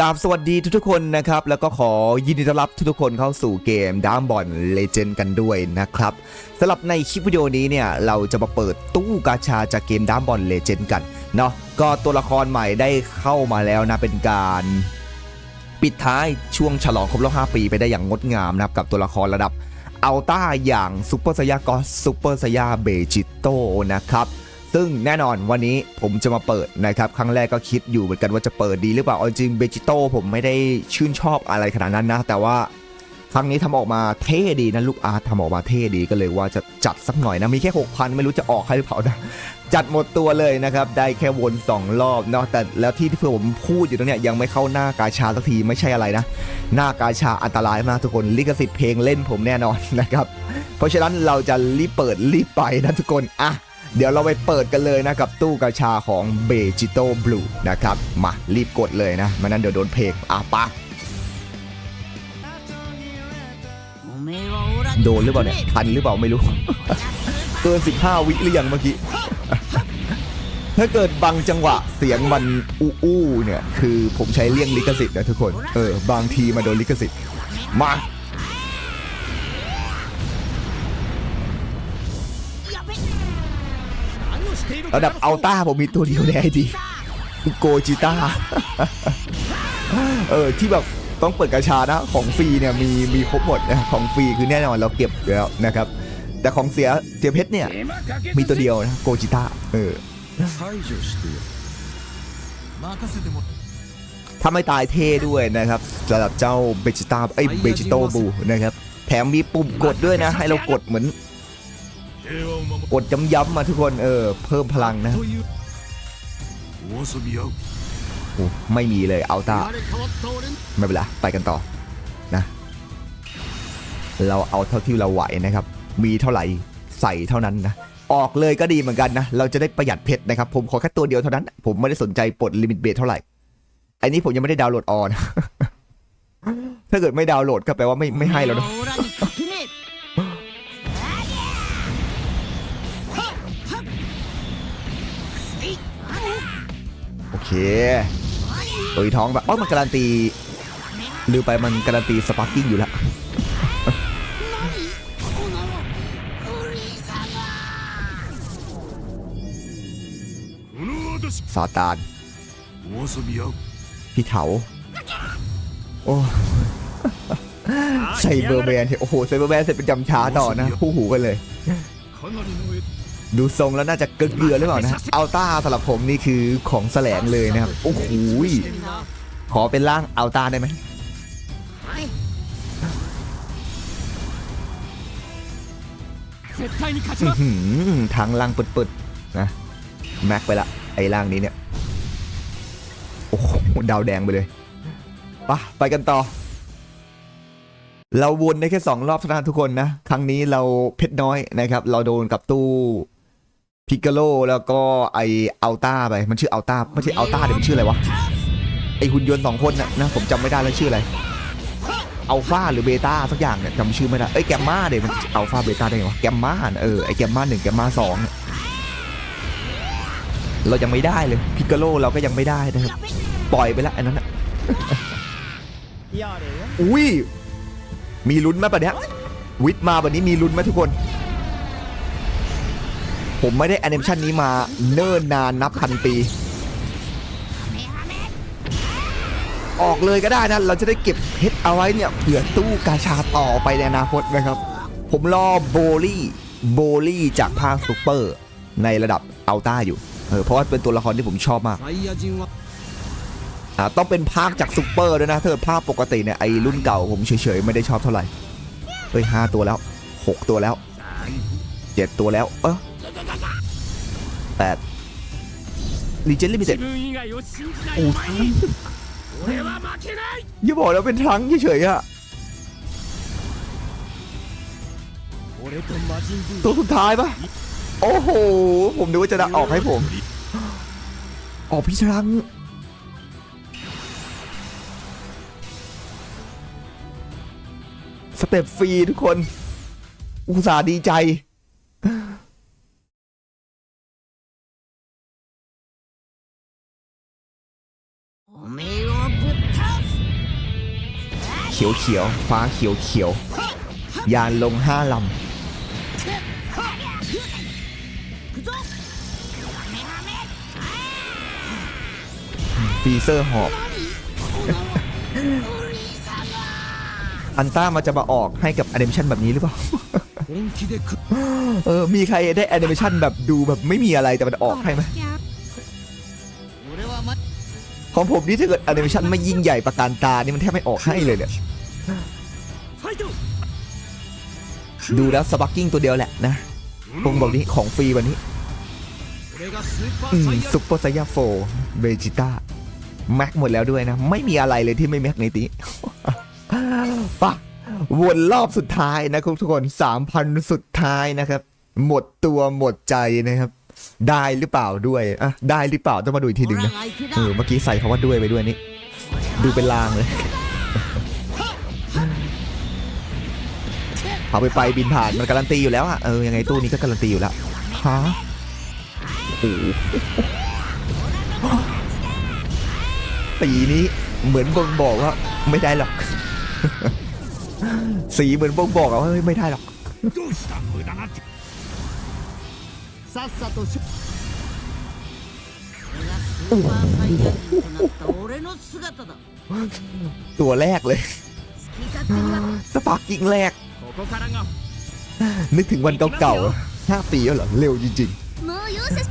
กราบสวัสดีทุกๆคนนะครับ แล้วก็ขอยินดีต้อนรับทุกๆคนเข้าสู่เกมดามบอลเลเจนด์กันด้วยนะครับสำหรับในคลิปวิดีโอนี้เนี่ยเราจะมาเปิดตู้กาชาจากเกมดามบอลเลเจนด์กันเนาะก็ตัวละครใหม่ได้เข้ามาแล้วนะเป็นการปิดท้ายช่วงฉลองครบรอบ5ปีไปได้อย่างงดงามนะครับกับตัวละครระดับอัลต้าอย่างซูเปอร์ไซยากอสซูเปอร์ไซยาเบจิโตนะครับ ซึ่งแน่นอนวันนี้ผมจะมาเปิดนะครับ ครั้งแรกก็คิดอยู่เหมือนกันว่าจะเปิดดีหรือเปล่าเอาจริงเบจิโต้ผมไม่ได้ชื่นชอบอะไรขนาดนั้นนะ แต่ว่าครั้งนี้ทำออกมาเท่ดีนะลูกอาร์ตทำออกมาเท่ดีก็เลยว่าจะจัดสักหน่อยนะ มีแค่ 6,000 ไม่รู้จะออกให้หรือเปล่านะ จัดหมดตัวเลยนะครับ ได้แค่วน 2 รอบเนาะแต่แล้วที่ที่เพื่อนผมพูดอยู่ตรงเนี้ยยังไม่เข้าหน้ากาชาสักทีไม่ใช่อะไรนะ หน้ากาชาอันตรายมากทุกคนลิขสิทธิ์เพลงเล่นผมแน่นอนนะครับ เพราะฉะนั้นเราจะรีบเปิดรีบไปนะทุกคนอะ เดี๋ยวเราไปเปิดกันเลยนะกับตู้กาชาของเบจิโต้บลูนะครับ มารีบกดเลยนะไม่นั้นเดี๋ยวโดนเพลงอะปะโดนหรือเปล่าเนี่ยทันหรือเปล่าไม่รู้ เกิน 15 วิหรือยังเมื่อกี้ถ้าเกิดบางจังหวะเสียงมันอู้อู้เนี่ย คือผมใช้เลี่ยงลิขสิทธิ์นะทุกคน เออบางทีมาโดนลิขสิทธิ์มา ระดับอัลต้าผมมีตัวเดียวในไอดีโกจิต้าเออที่แบบต้องเปิดกระชานะของฟรีเนี่ยมีมีครบหมดนะของฟรีคือแน่นอนเราเก็บแล้วนะครับ แต่ของเสียเสียเพชรเนี่ยมีตัวเดียวนะโกจิต้าเออถ้าไม่ตายเท่ด้วยนะครับสำหรับเจ้าเบจิต้าไอ้เบจิโตบูนะครับแถมมีปุ่มกดด้วยนะ ให้เรากดเหมือน กดย้ำๆมาทุกคนเออเพิ่มพลังนะโอ้ไม่มีเลยเอาตาไม่เป็นไรไปกันต่อนะ เราเอาเท่าที่เราไหวนะครับ มีเท่าไหร่ใส่เท่านั้นนะออกเลยก็ดีเหมือนกันนะ เราจะได้ประหยัดเพชรนะครับ ผมขอแค่ตัวเดียวเท่านั้น ผมไม่ได้สนใจปลดลิมิตเบทเท่าไหร่ อันนี้ผมยังไม่ได้ดาวน์โหลดออน ถ้าเกิดไม่ดาวน์โหลดก็แปลว่าไม่ไม่ให้แล้วนะ เคตุยท้องแบบอ๋อมันการันตีหรือไปมันการันตีสปาร์กิ้งอยู่แล้วซาตานพี่เถาโอ้ใส่เบอร์แมนโอ้โหใส่เบอร์แมนเสร็จเป็นจำช้าต่อนะ คู่หูกันเลย ดูทรงแล้วน่าจะเกลือหรือเปล่านะฮอัลต้าสำหรับผมนี่คือของแสลงเลยนะครับ โอ้โหขอเป็นร่างอัลต้าได้ไหมทางล่างปึดๆนะแม็กไปละไอ้ล่างนี้เนี่ย โอ้โหดาวแดงไปเลยปะไปกันต่อ เราวนได้แค่ 2 รอบเท่านั้นทุกคนนะ ครั้งนี้เราเพชรน้อยนะครับ เราโดนกับตู้ พิกาโลแล้วก็ไออัลต้าไปมันชื่ออัลต้าไม่ใช่อัลต้าเดี๋ยวมันชื่ออะไรวะไอหุ่นยนต์สองคนน่ะนะผมจำไม่ได้แล้วชื่ออะไรอัลฟาหรือเบต้าสักอย่างเนี่ยจำชื่อไม่ได้เอ้ยแกมมาเดี๋ยวมันอัลฟาเบต้าได้ไงวะแกมมาน่ะเออไอแกมมาหนึ่งแกมมาสองเนี่ยเรายังไม่ได้เลยพิกาโลเราก็ยังไม่ได้นะครับปล่อยไปแล้วอันนั้นอะอุ้ยมีลุ้นไหมปะเนี้ยวิทย์มาวันนี้มีลุ้นไหมทุกคน ผมไม่ได้แอนิเมชันนี้มาเนิ่นนานนับพันปี ออกเลยก็ได้นะ เราจะได้เก็บเพชรเอาไว้เนี่ยเผื่อตู้กาชาต่อไปในอนาคตนะครับ ผมรอโบลี่โบลี่จากภาคซูเปอร์ ในระดับเอัลต้าอยู่เออเพราะว่าเป็นตัวละครที่ผมชอบมากอ่าต้องเป็นภาคจากซูเปอร์ด้วยนะเธอภาคปกติเนี่ยไอรุ่นเก่าผมเฉยๆ ไม่ได้ชอบเท่าไหร่เฮ้ยห้าตัวแล้วหกตัวแล้วเจ็ดตัวแล้ว เออ 8ลีเจนลิมิเต็ดโอ้ทั้งอย่าบอกแล้วเป็นทั้งเฉยๆอะตัวสุดท้ายปะโอ้โห ผมนึกว่าจะออกให้ผม ออกพิชรังสเต็ปฟรีทุกคน อุตส่าห์ดีใจ เขียวเขียวฟ้าเขียวเขียวยานลงห้าลำฟีเซอร์หอบอันต้ามาจะมาออกให้กับแอนิเมชันแบบนี้หรือเปล่า เออ มีใครได้แอนิเมชันแบบดูแบบไม่มีอะไรแต่มันออกให้ไหม ของผมนี่ถ้าเกิดแอนิเมชันไม่ยิ่งใหญ่ประการตา นี่มันแทบไม่ออกให้เลยเนี่ย ดูแล้วสปักกิ้งตัวเดียวแหละนะผมบอกนี้ของฟรีวันนี้อืมซุปเปอร์ไซยาโฟเวจิต้าแม็กหมดแล้วด้วยนะ ไม่มีอะไรเลยที่ไม่แม็กในตีปะวนรอบสุดท้ายนะครับทุกคน 3,000 สุดท้ายนะครับ หมดตัวหมดใจนะครับ ได้หรือเปล่าด้วยอะได้หรือเปล่าต้องมาดูอีกทีหนึ่งนะเออเมื่อกี้ใส่คำว่าด้วยไปด้วยนี่ดูเป็นลางเลยเอาไปไปบินผ่านมันการันตีอยู่แล้วอะเออยังไงตู้นี้ก็การันตีอยู่แล้วฮะโอ้โหสีนี้เหมือนบ่งบอกว่าไม่ได้หรอก สีเหมือนบ่งบอกอะว่าเฮ้ยไม่ได้หรอก さっさとしこれがスーパーサイヤ人となった俺の姿だ ตัวแรกเลย 好き勝手には สปาร์กิ้งแรก ここからが นึกถึงวันเก่าๆห้าปีแล้วเหรอ เร็วจริง もう容赦し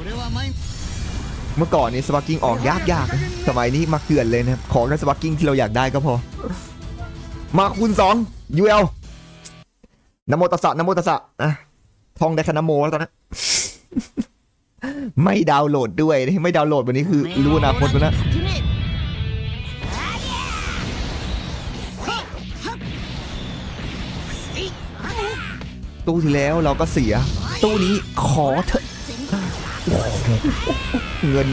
俺は前 ๆ เมื่อก่อนนี้สปาร์กิ้งออกยากๆนะสมัยนี้มาเกลื่อนเลยนะครับ ของแค่สปาร์กิ้งที่เราอยากได้ก็พอ มาคูณสองยูเอล นโมตัสสะนโมตัสสะนะท่องได้ค่นโมแล้วตอนนี้ไม่ดาวน์โหลดด้วยไม่ดาวน์โหลดวันนี้คือรู้อนาคตแล้วนะตู้ที่แล้วเราก็เสีย ตู้นี้ขอเถอะเงิน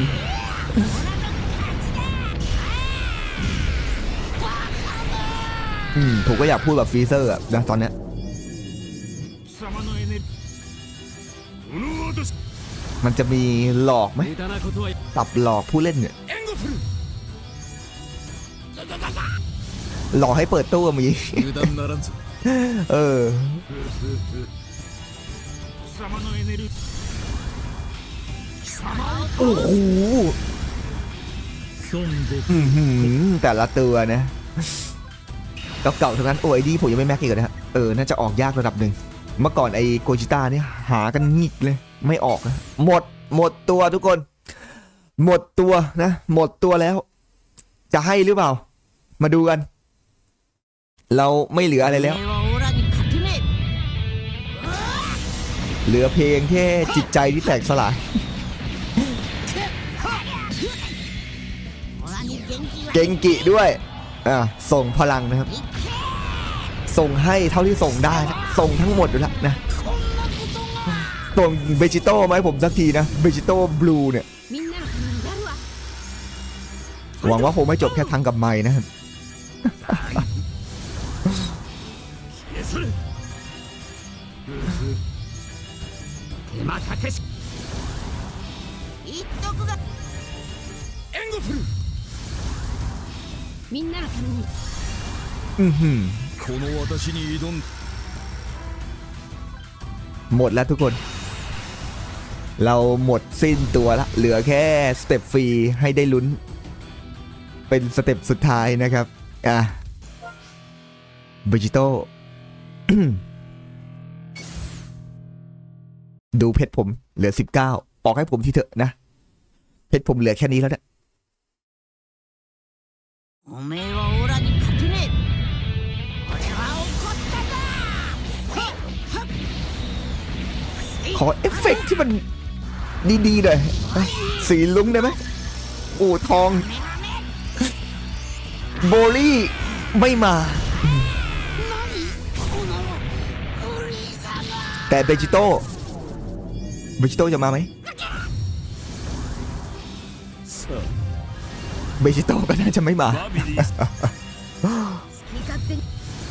อืมผมก็อยากพูดแบบฟรีเซอร์อะนะตอนเนี้ย มันจะมีหลอกไหมตับหลอกผู้เล่นเนี่ยหลอกให้เปิดตู้มีเออโอ้โหแต่ละตัวนะเก่าๆทั้งนั้นโอ้ยดีผมยังไม่แม็กอีกนะเออ น่าจะออกยากระดับหนึ่ง เมื่อก่อนไอโกจิต้านี่หากันหงิกเลยไม่ออกหมดหมดตัวทุกคน หมดตัวนะ หมดตัวแล้ว จะให้หรือเปล่า มาดูกัน เราไม่เหลืออะไรแล้ว เหลือเพลงแค่จิตใจที่แตกสลายเกงกิด้วยอ่าส่งพลังนะครับ ส่งให้เท่าที่ส่งได้นะส่งทั้งหมดอยู่แล้วนะ ส่งเบจิโต้มาให้ผมสักทีนะ เบจิโต้บลูเนี่ย みんなのためにやるわ หวังว่าคงไม่จบแค่ทั้งกับไม้นะครับ 消え去れ手間かけし言っとくが援護するみんなのために อือหือ こ の私に挑ん หมดแล้วทุกคน เราหมดสิ้นตัวละ เหลือแค่สเต็ปฟรีให้ได้ลุ้น เป็นสเต็ปสุดท้ายนะครับ อ่ะเบจิโต้ ดูเพชรผมเหลือ 19บอกให้ผมทีเถอะนะ เพชรผมเหลือแค่นี้แล้วเนี่ย ขอเอฟเฟกที่มันดีๆหน่อยสีลุ้งได้ไหมอู่ทอง โบลี่ไม่มา แต่เบจิโต้เบจิโต้จะมาไหมเบจิโต้ก็น่าจะไม่มา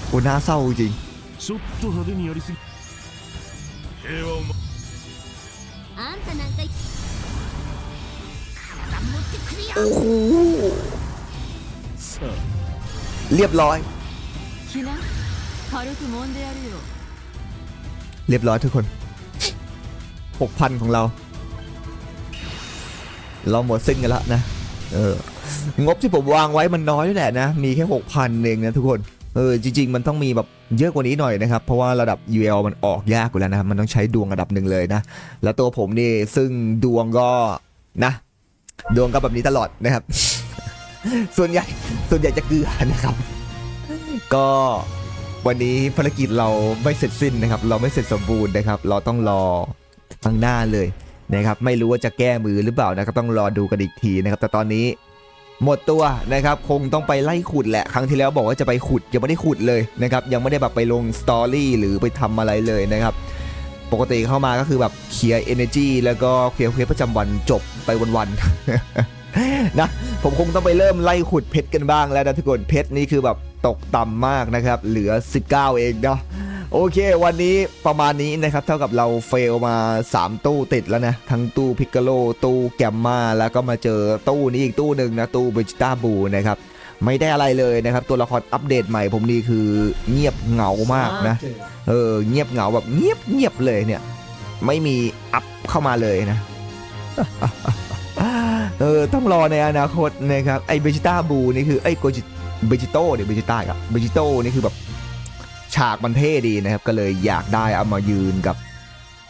โอ้น่าเศร้าจริง あんたなんか体持ってくるよ โอ้โห さ เรียบร้อย 来な軽く揉んでやるよ เรียบร้อยทุกคนหกพันของเรา เราหมดสิ้นกันแล้วนะ เออ งบที่ผมวางไว้มันน้อยด้วยแหละนะ มีแค่หกพันเองนะทุกคน เออ จริง ๆ มันต้องมีแบบ เยอะกว่านี้หน่อยนะครับ เพราะว่าระดับ UL มันออกยากอยู่แล้วนะครับมันต้องใช้ดวงระดับหนึ่งเลยนะ แล้วตัวผมนี่ซึ่งดวงก็นะ ดวงก็แบบนี้ตลอดนะครับ ส่วนใหญ่ส่วนใหญ่จะเกลือนะครับ ก็วันนี้ภารกิจเราไม่เสร็จสิ้นนะครับ เราไม่เสร็จสมบูรณ์นะครับ เราต้องรอข้างหน้าเลยนะครับ ไม่รู้ว่าจะแก้มือหรือเปล่านะก็ต้องรอดูกันอีกทีนะครับ แต่ตอนนี้ หมดตัวนะครับคงต้องไปไล่ขุดแหละครั้งที่แล้วบอกว่าจะไปขุดยังไม่ได้ขุดเลยนะครับยังไม่ได้แบบไปลงสตอรี่หรือไปทำอะไรเลยนะครับปกติเข้ามาก็คือแบบเคลียร์ energy แล้วก็เคลียร์เควสประจำวันจบไปวันๆนะผมคงต้องไปเริ่มไล่ขุดเพชรกันบ้างแล้วนะทุกคนเพชรนี่คือแบบตกต่ำมากนะครับเหลือ 19 เองเนาะ โอเค วันนี้ประมาณนี้นะครับ เท่ากับเราเฟลมา 3 ตู้ติดแล้วนะ ทั้งตู้พิกกาโล ตู้แกมมาแล้วก็มาเจอตู้นี้อีกตู้หนึ่งนะ ตู้เบจิต้าบูนะครับ ไม่ได้อะไรเลยนะครับ ตัวละครอัปเดตใหม่ผมนี่คือเงียบเหงามากนะ เออ เงียบเหงาแบบเงียบเงียบเลยเนี่ย ไม่มีอัพเข้ามาเลยนะเออต้องรอในอนาคตนะครับ ไอเบจิต้าบูนี่คือไอโกจิเบจิโต้เนี่ยเบจิต้าครับเบจิโต้นี่คือแบบ ฉากมันเท่ดีนะครับ ก็เลยอยากได้เอามายืนกับ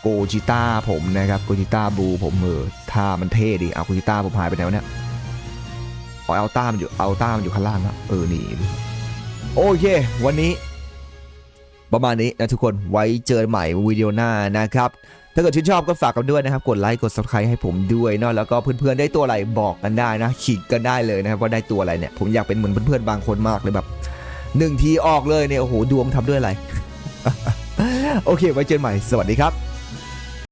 โกจิต้าผมนะครับโกจิต้าบูผมเออท่ามันเท่ดีเอาโกจิต้าผมหายไปไหนวเนี่ยอ๋อเอาต้ามันอยู่เอาต้ามันอยู่ข้างล่างแล้วเออนี่โอเค วันนี้ ประมาณนี้นะทุกคนไว้เจอกันใหม่วิดีโอหน้านะครับ ถ้าเกิดชื่นชอบก็ฝากกันด้วยนะครับ กดไลค์กด subscribe ให้ผมด้วยเนาะแล้วก็เพื่อนๆได้ตัวอะไรบอกกันได้นะ ขีดกันได้เลยนะครับว่าได้ตัวอะไรเนี่ยผมอยากเป็นเหมือนเพื่อนๆบางคนมากเลยแบบ หนึ่งทีออกเลยเนี่ยโอ้โหดวงทำด้วยอะไร โอเค ไว้เจอใหม่ สวัสดีครับ